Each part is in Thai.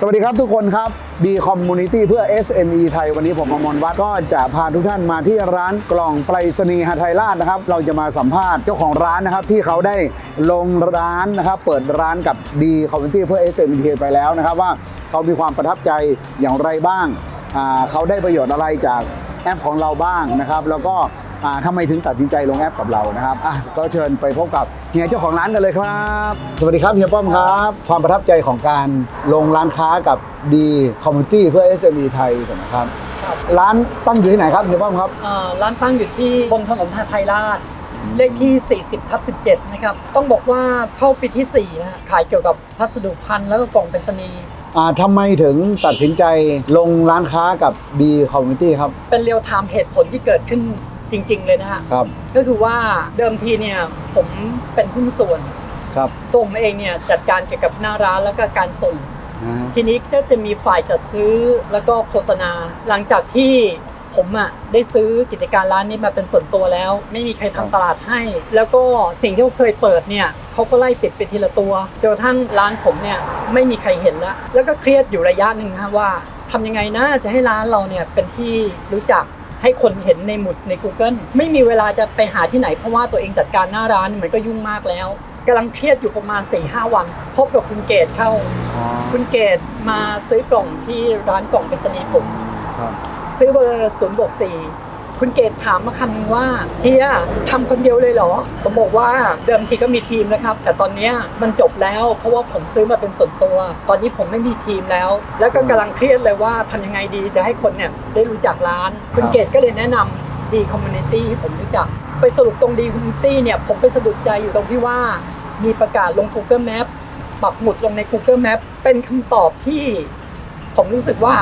สวัสดีครับทุกคนครับ B Community เพื่อ SME ไทย วันนี้ผมอมรวัฒน์ก็จะพาทุกท่านมาที่ร้านกล่องไปรษณีย์หาไทยราชนะครับ เราจะมาสัมภาษณ์เจ้าของร้านนะครับ ที่เขาได้ลงร้านนะครับ เปิดร้านกับ B Community เพื่อ SME ไทยไปแล้วนะครับ ว่าเขามีความประทับใจอย่างไรบ้าง เขาได้ประโยชน์อะไรจากแอปของเราบ้างนะครับ แล้วก็ ทำไมถึงตัดสินใจลงแอปกับเรานะครับอะก็เชิญไปพบกับเฮียเจ้าของร้านกันเลยครับ สวัสดีครับเฮียป้อมครับ ความประทับใจของการลงร้านค้ากับดีคอมมูนิตี้เพื่อ SME ไทยนะครับครับ ร้านตั้งอยู่ที่ไหนครับเฮียป้อมครับเอ่อร้านตั้งอยู่ที่บนถนนไทยราช เลขที่ 40ทับ17 นะครับ ต้องบอกว่าเข้าปีที่ 4 นะฮะขายเกี่ยวกับพัสดุพันธุ์แล้วก็กล่องไปรษณีย์อ่าทำไมถึงตัดสินใจลงร้านค้ากับดีคอมมูนิตี้ครับ เป็นเรียลไทม์เหตุผลที่เกิดขึ้น จริง ๆ เลยนะฮะครับก็คือว่าเดิมทีเนี่ยผมเป็นหุ้นส่วนครับตัวผมเองเนี่ยจัดการเกี่ยวกับหน้าร้านแล้วก็การส่งอ่าทีนี้ก็จะมีฝ่ายจัดซื้อแล้วก็โฆษณา หลังจากที่ผมอะได้ซื้อกิจการร้านนี้มาเป็นส่วนตัวแล้ว ไม่มีใครทำตลาดให้ แล้วก็สิ่งที่เขาเคยเปิดเนี่ยเขาก็ไล่ปิดไปทีละตัวจนกระทั่งร้านผมเนี่ยไม่มีใครเห็นแล้วแล้วก็เครียดอยู่ระยะหนึ่งนะว่าทำยังไงนะจะให้ร้านเราเนี่ยเป็นที่รู้จัก ให้คนเห็นในหมุดใน Google ไม่มีเวลาจะไปหาที่ไหนเพราะว่าตัวเองจัดการหน้าร้านมันก็ยุ่งมากแล้วกำลังเครียดอยู่ประมาณ4ีหวัน พบกับคุณเกดเข้าอ๋อคุณเกดมาซื้อกล่องที่ร้านกล่องไปรษณีย์ผมครับซื้อเบอร์ศูนย์บวกสี่ คุณเกดถามมาคำนึงว่าเฮียทำคนเดียวเลยเหรอ ผมบอกว่าเดิมทีก็มีทีมนะครับ แต่ตอนนี้มันจบแล้ว เพราะว่าผมซื้อมาเป็นส่วนตัว ตอนนี้ผมไม่มีทีมแล้ว แล้วก็กำลังเครียดเลยว่าทำยังไงดีจะให้คนเนี่ยได้รู้จักร้าน คุณเกดก็เลยแนะนำดีคอมมูนิตี้ผมรู้จัก ไปสรุปตรงดีคอมมูนิตี้เนี่ยผมไปสะดุดใจอยู่ตรงที่ว่า มีประกาศลง Google Map ปักหมุดลงใน Google Map เป็นคำตอบที่ ผมรู้สึกว่า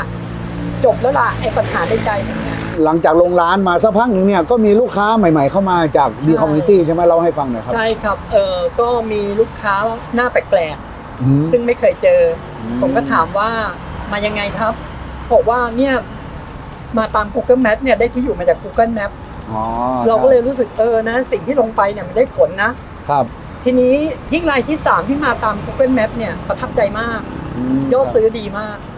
จบแล้วล่ะไอ้ปัญหาในใจเนี่ย หลังจากลงร้านมาสักพักหนึ่งเนี่ยก็มีลูกค้าใหม่ ๆ เข้ามาจากดีใช่คอมมูนิตี้ใช่ไหมเล่าให้ฟังหน่อยครับ ใช่ครับเออก็มีลูกค้าหน้าแปลกอืม ๆซึ่งไม่เคยเจออม ผมก็ถามว่ามายังไงครับบอกว่าเนี่ยมาตาม Google Map เนี่ยได้ที่อยู่มาจาก Google Map อ๋อเราก็เลยรู้สึกเออนะ สิ่งที่ลงไปเนี่ยมันได้ผลนะ ครับทีนี้ยิ่งรายที่ 3 ที่มาตาม Google Map เนี่ยประทับใจมากมยอดซื้อดีมากอืม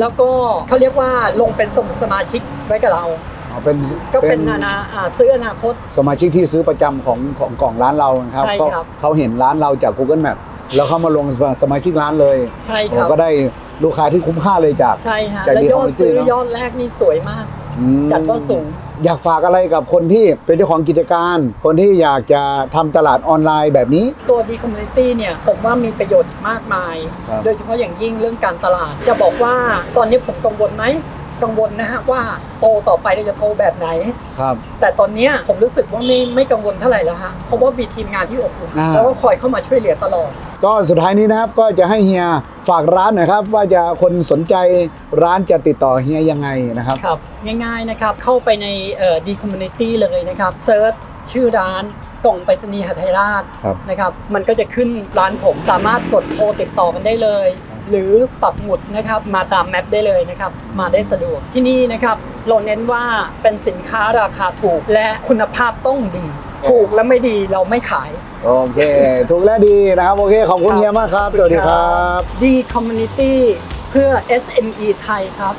แล้วก็เขาเรียกว่าลงเป็นสมุดสมาชิกไว้กับเราอ๋อเป็นก็เป็นนานาอ่าซื้ออนาคต สมาชิกที่ซื้อประจำของของกล่องร้านเรานะครับใช่ก็ครับเขาเห็นร้านเราจาก Google Map แล้วเขามาลงสมาชิกร้านเลยใช่คโอ้รับก็ได้ลูกค้าที่คุ้มค่าเลยจากใช่ฮะจากแล้วดียอด community ซื้อเนอะยอดแรกนี่สวยมากอืมจัดว่าสูง อยากฝากอะไรกับคนที่เป็นเจ้าของกิจการ คนที่อยากจะทำตลาดออนไลน์แบบนี้ ตัวดีคอมมูนิตี้เนี่ยผมว่ามีประโยชน์มากมาย ครับ โดยเฉพาะอย่างยิ่งเรื่องการตลาด จะบอกว่าตอนนี้ผมกังวลไหม กังวลนะฮะว่าโตต่อไปเราจะโตแบบไหน ครับ แต่ตอนเนี้ยผมรู้สึกว่าไม่ไม่กังวลเท่าไหร่แล้วฮะเพราะว่ามีทีมงานที่อบอุ่นอ่า แล้วก็คอยเข้ามาช่วยเหลือตลอด ก็สุดท้ายนี้นะครับก็จะให้เฮียฝากร้านหน่อยครับ ว่าจะคนสนใจร้านจะติดต่อเฮียยังไงนะครับ ครับง่ายๆนะครับเข้าไปในเอ่อดีคอมมูนิตี้เลยนะครับเซิร์ชชื่อร้านกล่องไปรษณีย์หาไทยราชครับนะครับ มันก็จะขึ้นร้านผมสามารถกดโทรติดต่อกันได้เลย หรือปักหมุดนะครับมาตามแมปได้เลยนะครับมาได้สะดวกที่นี่นะครับเราเน้นว่าเป็นสินค้าราคาถูกและคุณภาพต้องดี ถูกและไม่ดีเราไม่ขาย โอเค ถูกและดีนะครับ โอเค ขอบคุณเฮียมากครับ สวัสดีครับ ดีคอมมูนิตี้เพื่อ SME ไทยครับ